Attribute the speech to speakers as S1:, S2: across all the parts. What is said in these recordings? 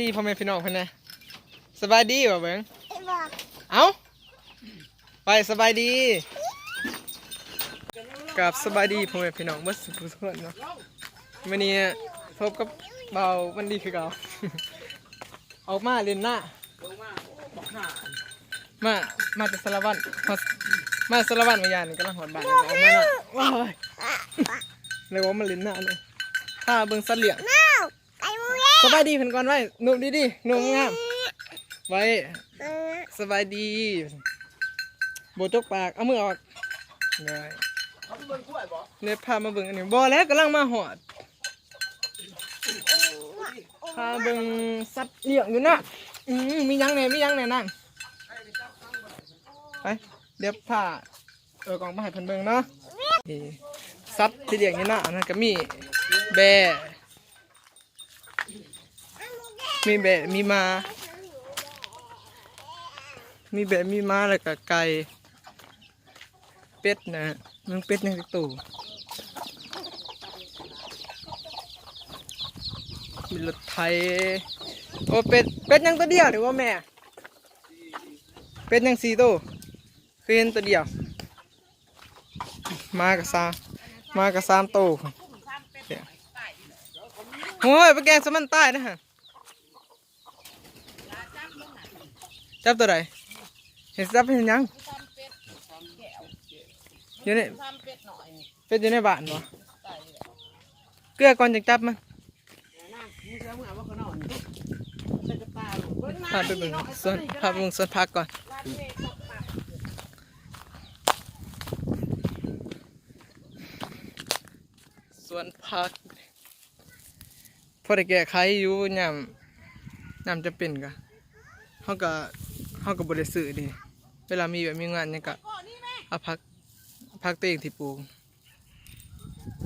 S1: ดีพ่อแม่พี่น้องเพิ่นนะสบายดีบ่เบิ่ง
S2: ไอ้บอก
S1: เอ้าไปสบายดีกับสบายดีพ่อแม่พี่น้องเบ่สุขทุกคนเนาะมื้อนี้พบกับเบาวันดีคือเก่าออกมาเล่นหน้ามามาจากสารวัตรมามาสารวัตรวิญญาณนี่กำลังหอดบ้านออกมาหน้าว้ายเลยว่ามาเล่นหน้าเลยถ้าเบิ่งสัตว์เลี้ยง
S2: น้าวไก่มูเย่
S1: สบายดีเพิ่นก่อนไว้หนุ่มดีๆหนุ่มงามไว้สบายดีโบจกปากเอามือออกได้เนี่ยพามาเบิ่งอันนี้บ่แล้วกำลังมาหอดพาเบิ่งสัตว์เลี้ยงอยู่นะอืมมียังแหน่มียังแหน่นั่งไปเดี๋ยวพาเออกองมาให้เพิ่นเบิ่งเนาะสัตว์ที่เลี้ยงอยู่นะอันนั้นก็มีแบ มีแบะมีมา มีแบะมีมาแล้วก็ไก่ เป็ดนะมันเป็ดยังตู่มีรถไถโอ้เป็ด เป็ดยังตัวเดียวหรือว่าแม่ เป็ดยังสี่ตัวคือเห็นตัวเดียว มากับซามมากับสามตัวโอ้ยไปแกงสมันใต้นะฮะ จับตัวใดเห็นจับเป็นหยังอยู่ในเป็ดอยู่ในบ้านบ่เกลือก่อนจังจับมันพาไปเบิ่งสวนพาไปเบิ่งสวนผักก่อนสวนผักพอได้แก้ไขอยู่ยามยามจะเป็นกะเฮาก็ เฮาก็บ่ได้ซื้อดิเวลามีแบบมีงานหยังก็เอาผักพักตัวเองที่ปลูก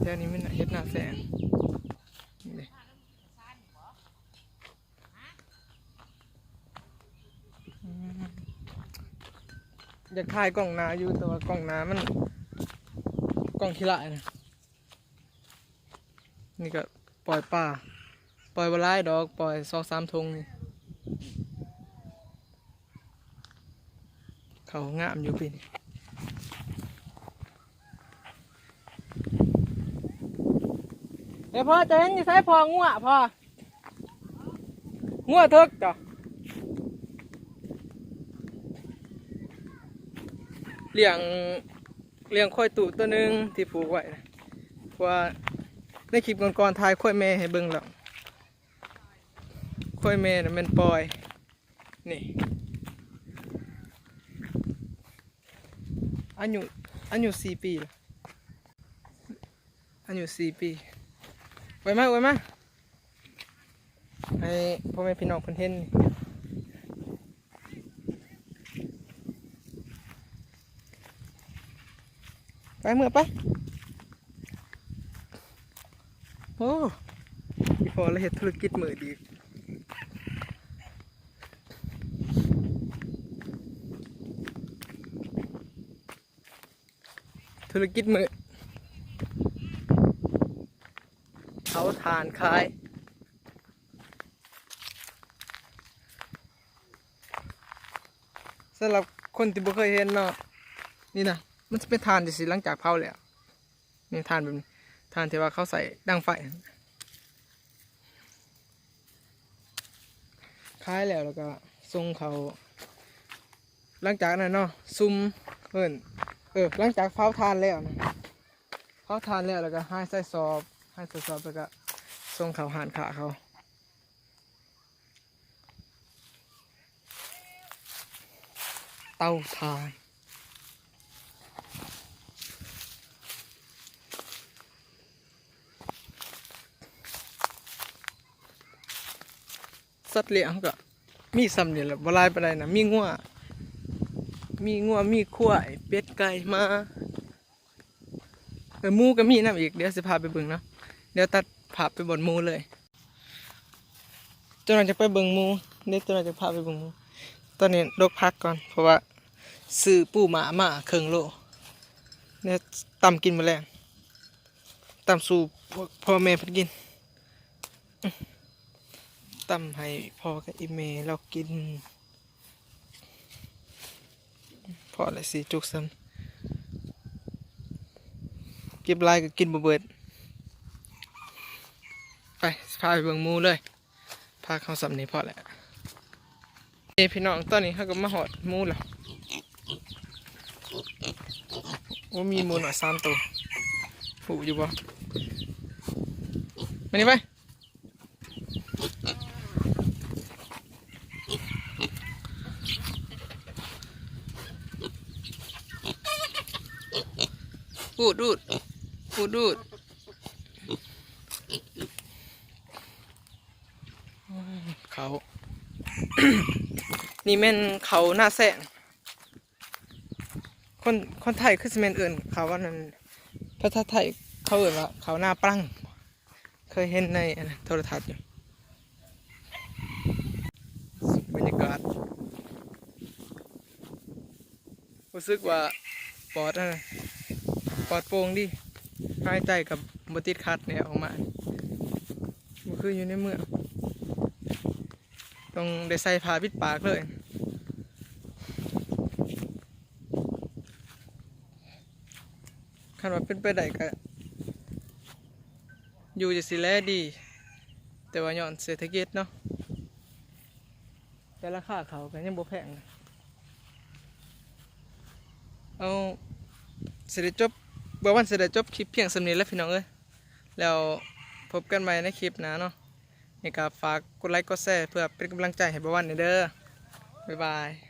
S1: แถวนี้มันเฮ็ดหน้าแสงนี่เลยอืมอยากถ่ายกล้องหนาอยู่แต่ว่ากล้องหนามันกล้องขี้ละนะนี่ก็ปล่อยป่าปล่อยบลายดอกปล่อยสองสามทงนี่ เขางามอยู่พี่เดี๋ยวพ่อจะเห็นอยู่ใช้พองัวพ่องัวทึกจ้ะเลี้ยงเลี้ยงควายตู่ตัวหนึ่งที่ผูกไว้นะว่าในคลิปก่อนๆทายควายแม่ให้เบิ่งแล้วควายแม่น่ะมันปล่อยนี่ อายุอายุสี่ปีแล้วอายุสี่ปีไว้มาไว้มาให้พ่อแม่พี่น้องเพิ่นเห็นไปเมื่อไปโอ้พี่พอแล้วเฮ็ดธุรกิจมือดี ธุรกิจมือเขาทานขายสำหรับคนที่บ่เคยเห็นเนาะนี่นะมันจะเป็นทานสิหลังจากเผาแล้วนี่ทานแบบนี้ทานที่ว่าเขาใส่ดังไฟขายแล้วแล้วก็ส่งเขาหลังจากนั้นเนาะซุ่มเพิ่น เออหลังจากเผาทานแล้วนะเผาทานแล้วแล้วก็ให้ใส่สอบให้ตรวจสอบแล้วก็ส่งเขาหานขาเขาเต้าทานสัตว์เลี้ยงก็มีซ้ำนี่แหละบลายไปได้นะมีงัว มีงัวมีขั้วายเป็ดไก่มาเออมูก็มีน้ำอีกเดี๋ยวสิพาไปเบิ่งเนาะเดี๋ยวตัดภาพไปบนมูเลยเจานวนจะไปเบิ่งมูเดี๋ยวเจานวนจะพาไปเบิ่งมู ตอนนี้ดกพักก่อน เพราะว่าซื้อปูหมามาเคืองโลเนี่ยตำกินมาแล้วตำสู่พวกพ่อแม่เพิ่นกินตำให้พ่อกับอีเมเรากิน พออะไรสิจุกซ้ำเก็บลายก็กินบ่เบิด ไปพาไปเบิ่งมูเลย พาเข้าสำนี้พอแหละเอพี่น้องตอนนี้เขาก็มาหอดมูแล้วว่ามีมูหน่อยสามตัวผูอยู่บ่มานี่ไป อูดอูดอูดอูดเขา นี่แม่นเขาหน้าแสงคนคนไทยคือสิแม่นเอื่นเขาว่านั้นภาษาไทยเขาเอื่นว่าเขาหน้าปรังเคยเห็นในโทรทัศน์อยู่บรรยากาศรู้สึกว่าปอดอะ ปอดโปร่งดิหายใจกับบติดคัดเนี่ยออกมามันคืออยู่ในเมืองต้องได้ใส่ผ้าปิดปากเลยคันว่าเป็นไปได้ก็อยู่จะสิแลดี แต่ว่าย้อนเศรษฐกิจเนาะแต่ราคาเขาก็ยังบ่แพงเอาเสได็จจบ บ่วันเสได็จจบคลิปเพียงสำนีแล้วพี่น้องเอ้ยแล้วพบกันใหม่ในคลิปนะเนาะนี่ก็ฝากกดไลค์กดแชร์เพื่อเป็นกำลังใจให้บวันเด้อบ๊ายบาย